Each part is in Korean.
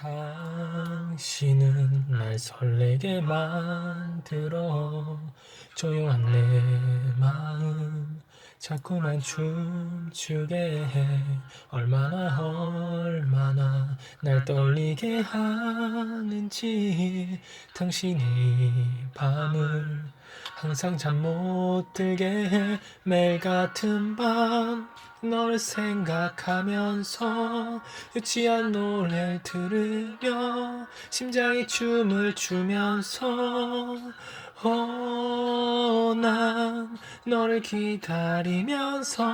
당신은 날 설레게 만들어 조용한 내 마음 자꾸만 춤추게 해. 얼마나 얼마나 날 떨리게 하는지 당신이 밤을 항상 잠 못 들게 해. 매일 같은 밤 너를 생각하면서 유치한 노래를 들으며 심장이 춤을 추면서 어, 난 너를 기다리면서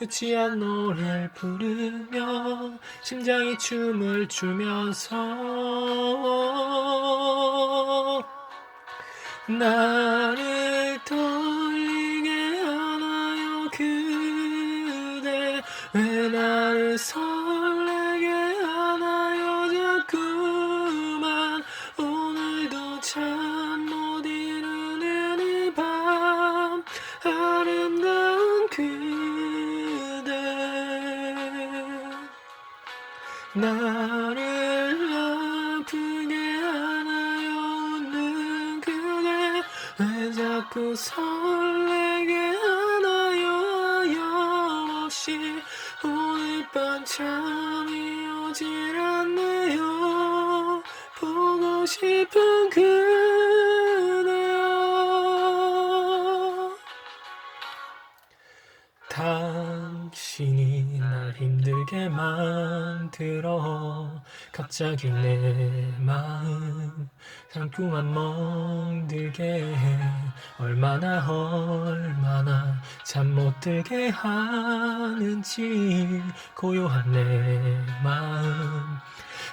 유치한 노래를 부르며 심장이 춤을 추면서 나를 떨리게 하나요? 그대 왜 나를 설레게 하나요? 자꾸만 오늘도 잠못 이루는 이 밤 아름다운 그대. 나 자꾸 설레게 하나요? 하염없이 오늘 밤 잠이 오질 않네요. 보고 싶은 그 힘들게 만들어. 갑자기 내 마음 자꾸만 멍들게 해. 얼마나 얼마나 잠 못 들게 하는지 고요한 내 마음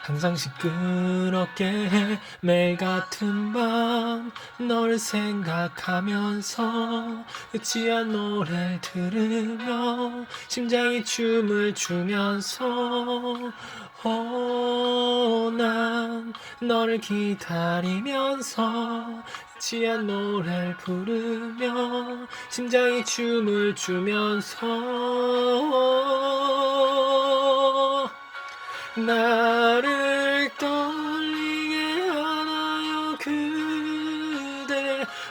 항상 시끄럽게 해. 매일 같은 밤 널 생각하면서 유치한 노래를 들으며 심장이 춤을 추면서 어, 난 너를 기다리면서 유치한 노래를 부르며 심장이 춤을 추면서 나를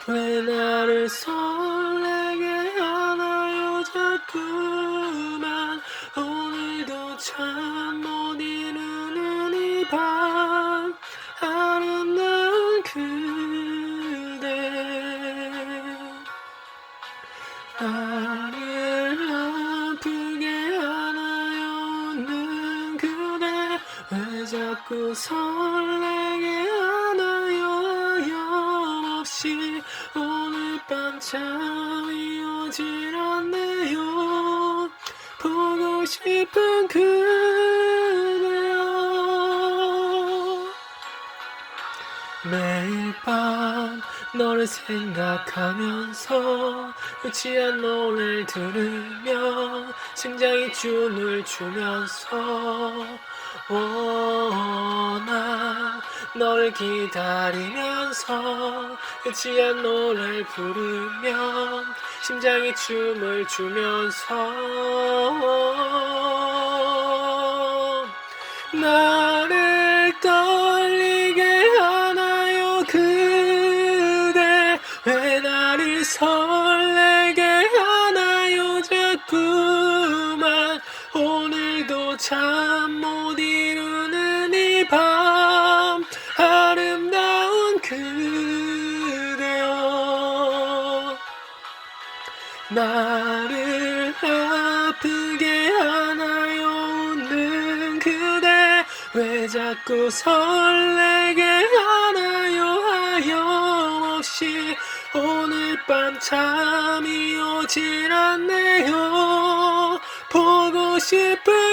왜 나를 설레게 하나요? 자꾸만 오늘도 잠못 이루는 이밤 아름다운 그대 나를 아프게 하나요? 웃는 그대 왜 자꾸 설레게 하염없이 오늘 밤 잠이 오질 않네요. 보고 싶은 그대여. 매일 밤 너를 생각하면서 유치한 노래를 들으며 심장이 춤을 추면서 원나 너를 기다리면서 유치한 노래를 부르며 심장이 춤을 추면서 나를 떨리게 하나요? 그대 왜 나를 설레게 하나요? 자꾸만 오늘도 잠 못 이루는 이 밤. 아름다운 그대여 나를 아프게 하나요? 웃는 그대 왜 자꾸 설레게 하나요? 하염없이 오늘 밤 잠이 오질 않네요. 보고 싶은